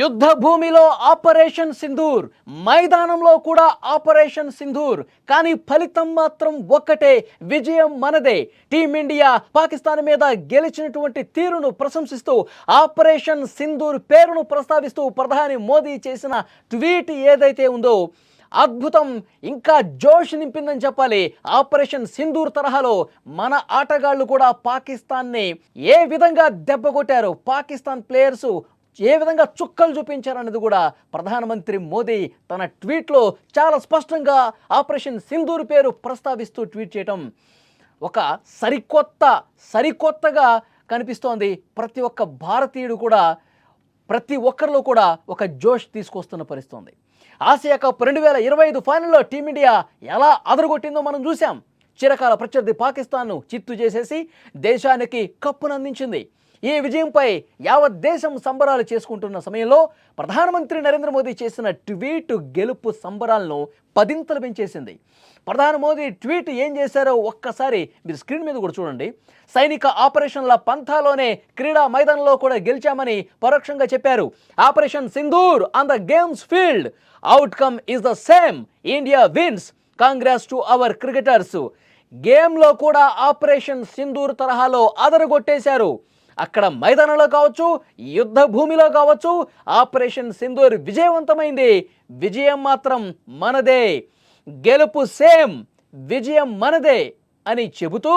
యుద్ధ భూమిలో ఆపరేషన్ సింధూర్ మైదానంలో కూడా ఆపరేషన్ సింధూర్ కానీ ఫలితం మాత్రం ఒక్కటే విజయం మనదే. టీమిండియా పాకిస్తాన్ మీద గెలిచినటువంటి తీరును ప్రశంసిస్తూ ఆపరేషన్ సింధూర్ పేరును ప్రస్తావిస్తూ ప్రధాని మోదీ చేసిన ట్వీట్ ఏదైతే ఉందో అద్భుతం ఇంకా జోష్ నింపిందని చెప్పాలి. ఆపరేషన్ సింధూర్ తరహాలో మన ఆటగాళ్ళు కూడా పాకిస్తాన్ని ఏ విధంగా దెబ్బ కొట్టారు? పాకిస్తాన్ ప్లేయర్స్ ఏ విధంగా చుక్కలు చూపించారనేది కూడా ప్రధానమంత్రి మోదీ తన ట్వీట్లో చాలా స్పష్టంగా ఆపరేషన్ సింధూర్ పేరు ప్రస్తావిస్తూ ట్వీట్ చేయటం. ఒక సరికొత్త సరికొత్తగా కనిపిస్తోంది. ప్రతి ఒక్క భారతీయుడు కూడా ప్రతి ఒక్కరిలో కూడా ఒక జోష్ తీసుకొస్తున్న పరిస్థితుంది. ఆసియా కప్ రెండు వేల ఇరవై ఐదు ఫైనల్లో టీమిండియా ఎలా అదరగొట్టిందో మనం చూసాం చిరకాల ప్రత్యర్థి పాకిస్తాన్ను చిత్తు చేసేసి దేశానికి కప్పును అందించింది ఈ విజయంపై యావత్ దేశం సంబరాలు చేసుకుంటున్న సమయంలో ప్రధానమంత్రి నరేంద్ర మోదీ చేసిన ట్వీట్ గెలుపు సంబరాలను పదింతలు పెంచేసింది. ప్రధాని మోదీ ట్వీట్ ఏం చేశారో ఒక్కసారి మీరు స్క్రీన్ మీద కూడా చూడండి. సైనిక ఆపరేషన్ల పంథాలోనే క్రీడా మైదానంలో కూడా గెలిచామని పరోక్షంగా చెప్పారు. Operation Sindoor on the games field. Outcome is the same India wins congrats to our cricketers గేమ్లో కూడా ఆపరేషన్ సింధూర్ తరహాలో అదరగొట్టేశారు. అక్కడ మైదానంలో కావచ్చు యుద్ధ భూమిలో కావచ్చు ఆపరేషన్ సింధూర్ విజయవంతమైంది. విజయం మాత్రం మనదే. గెలుపు సేమ్ విజయం మనదే అని చెబుతూ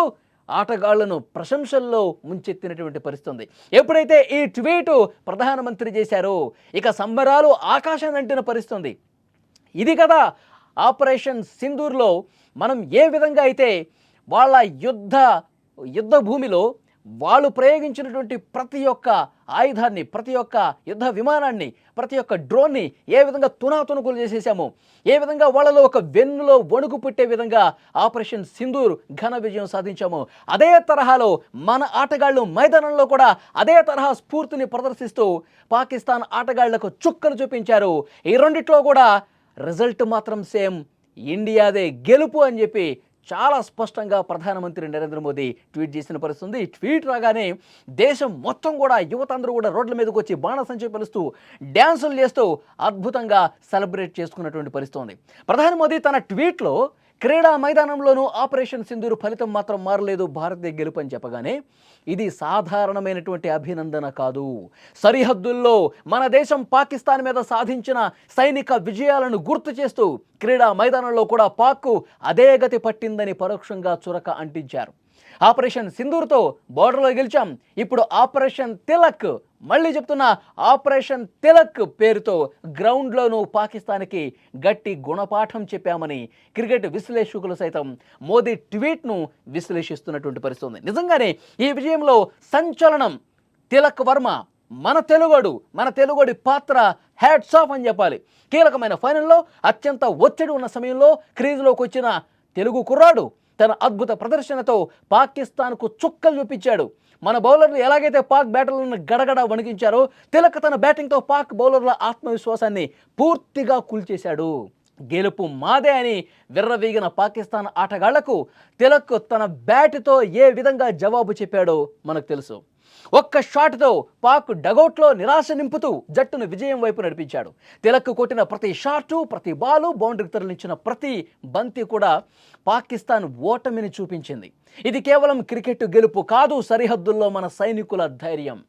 ఆటగాళ్ళను ప్రశంసల్లో ముంచెత్తినటువంటి పరిస్థితుంది. ఎప్పుడైతే ఈ ట్వీటు ప్రధానమంత్రి చేశారో ఇక సంబరాలు ఆకాశాన్ని అంటిన పరిస్థితుంది. ఇది కదా ఆపరేషన్ సింధూర్లో మనం ఏ విధంగా అయితే వాళ్ళ యుద్ధ యుద్ధ భూమిలో వాళ్ళు ప్రయోగించినటువంటి ప్రతి ఒక్క ఆయుధాన్ని ప్రతి ఒక్క యుద్ధ విమానాన్ని ప్రతి ఒక్క డ్రోన్ని ఏ విధంగా తునాతునుకులు చేసేసాము ఏ విధంగా వాళ్ళలో ఒక వెన్నులో వణుకు పుట్టే విధంగా ఆపరేషన్ సింధూర్ ఘన విజయం సాధించాము అదే తరహాలో మన ఆటగాళ్ళు మైదానంలో కూడా అదే తరహా స్ఫూర్తిని ప్రదర్శిస్తూ పాకిస్తాన్ ఆటగాళ్ళకు చుక్కలు చూపించారు. ఈ రెండిట్లో కూడా రిజల్ట్ మాత్రం సేమ్. ఇండియాదే గెలుపు అని చెప్పి చాలా స్పష్టంగా ప్రధానమంత్రి నరేంద్ర మోదీ ట్వీట్ చేసిన పరిస్థితుంది. ట్వీట్ రాగానే దేశం మొత్తం కూడా యువత అందరూ కూడా రోడ్ల మీదకి వచ్చి బాణసంచి పిలుస్తూ డ్యాన్సులు చేస్తూ అద్భుతంగా సెలబ్రేట్ చేసుకున్నటువంటి పరిస్థితి ఉంది. ప్రధాని మోదీ తన ట్వీట్లో క్రీడా మైదానంలోనూ ఆపరేషన్ సింధూరు ఫలితం మాత్రం మారలేదు భారతీయ గెలుపు అని చెప్పగానే ఇది సాధారణమైనటువంటి అభినందన కాదు. సరిహద్దుల్లో మన దేశం పాకిస్తాన్ మీద సాధించిన సైనిక విజయాలను గుర్తు చేస్తూ క్రీడా మైదానంలో కూడా పాక్కు అదే గతి పట్టిందని పరోక్షంగా చురక అంటించారు. ఆపరేషన్ సింధూర్తో బోర్డర్లో గెలిచాం. ఇప్పుడు ఆపరేషన్ తిలక్. మళ్ళీ చెప్తున్నా ఆపరేషన్ తిలక్ పేరుతో గ్రౌండ్లోనూ పాకిస్తాన్కి గట్టి గుణపాఠం చెప్పామని క్రికెట్ విశ్లేషకులు సైతం మోదీ ట్వీట్ను విశ్లేషిస్తున్నటువంటి పరిస్థితి ఉంది. నిజంగానే ఈ విజయంలో సంచలనం. తిలక్ వర్మ మన తెలుగోడు మన తెలుగోడి పాత్ర హ్యాట్స్ ఆఫ్ అని చెప్పాలి. కీలకమైన ఫైనల్లో అత్యంత ఒత్తిడి ఉన్న సమయంలో క్రీజులోకి వచ్చిన తెలుగు కుర్రాడు తన అద్భుత ప్రదర్శనతో పాకిస్తాన్కు చుక్కలు చూపించాడు. మన బౌలర్లు ఎలాగైతే పాక్ బ్యాటర్లను గడగడ వణికించారో తిలక్ తన బ్యాటింగ్తో పాక్ బౌలర్ల ఆత్మవిశ్వాసాన్ని పూర్తిగా కూల్చేశాడు. గెలుపు మాదే అని విర్రవీగిన పాకిస్తాన్ ఆటగాళ్ళకు తిలక్ తన బ్యాట్తో ఏ విధంగా జవాబు చెప్పాడో మనకు తెలుసు. ఒక్క షాట్తో పాక్ డగౌట్లో నిరాశ నింపుతూ జట్టును విజయం వైపు నడిపించాడు. తిలక్ కొట్టిన ప్రతి షాటు ప్రతి బాలు బౌండరీకి తరలించిన ప్రతి బంతి కూడా పాకిస్తాన్ ఓటమిని చూపించింది. ఇది కేవలం క్రికెట్ గెలుపు కాదు సరిహద్దుల్లో మన సైనికుల ధైర్యం.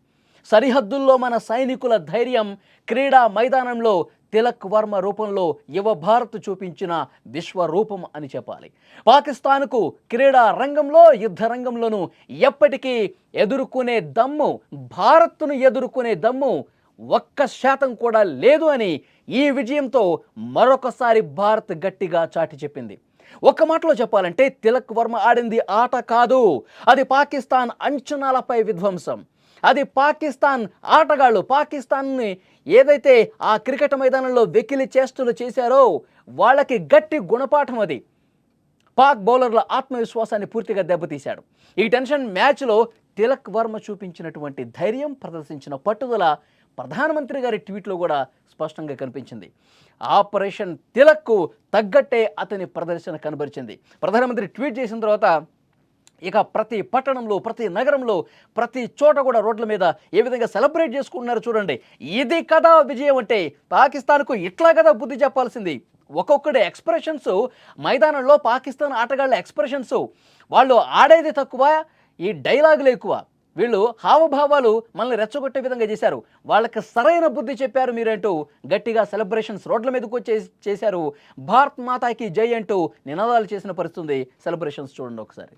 సరిహద్దుల్లో మన సైనికుల ధైర్యం క్రీడా మైదానంలో తిలక్ వర్మ రూపంలో యువ భారత్ చూపించిన విశ్వరూపం అని చెప్పాలి. పాకిస్తాన్కు క్రీడా రంగంలో యుద్ధ రంగంలోనూ ఎప్పటికీ ఎదుర్కొనే దమ్ము భారత్ను ఎదుర్కొనే దమ్ము ఒక్క శాతం కూడా లేదు అని ఈ విజయంతో మరొకసారి భారత్ గట్టిగా చాటి చెప్పింది. ఒక్క మాటలో చెప్పాలంటే తిలక్ వర్మ ఆడింది ఆట కాదు. అది పాకిస్తాన్ అంచనాలపై విధ్వంసం. అది పాకిస్తాన్ ఆటగాళ్ళు పాకిస్తాన్ని ఏదైతే ఆ క్రికెట్ మైదానంలో వెకిలి చేష్టలు చేశారో వాళ్ళకి గట్టి గుణపాఠం అది. పాక్ బౌలర్ల ఆత్మవిశ్వాసాన్ని పూర్తిగా దెబ్బతీశాడు. ఈ టెన్షన్ మ్యాచ్లో తిలక్ వర్మ చూపించినటువంటి ధైర్యం ప్రదర్శించిన పట్టుదల ప్రధానమంత్రి గారి ట్వీట్లో కూడా స్పష్టంగా కనిపించింది. ఆపరేషన్ తిలక్కు తగ్గట్టే అతని ప్రదర్శన కనబరిచింది. ప్రధానమంత్రి ట్వీట్ చేసిన తర్వాత ఇక ప్రతి పట్టణంలో ప్రతి నగరంలో ప్రతి చోట కూడా రోడ్ల మీద ఏ విధంగా సెలబ్రేట్ చేసుకుంటున్నారు చూడండి. ఇది కదా విజయం అంటే పాకిస్తాన్కు ఇట్లా కదా బుద్ధి చెప్పాల్సింది. ఒక్కొక్కటి ఎక్స్ప్రెషన్స్ మైదానంలో పాకిస్తాన్ ఆటగాళ్ళ ఎక్స్ప్రెషన్స్ వాళ్ళు ఆడేది తక్కువ ఈ డైలాగులు ఎక్కువ. వీళ్ళు హావభావాలు మనల్ని రెచ్చగొట్టే విధంగా చేశారు. వాళ్ళకి సరైన బుద్ధి చెప్పారు మీరంటూ గట్టిగా సెలబ్రేషన్స్ రోడ్ల మీదకు వచ్చే చేశారు. భారత్ మాతాకి జై అంటూ నినాదాలు చేసిన పరిస్థితుంది. సెలబ్రేషన్స్ చూడండి ఒకసారి.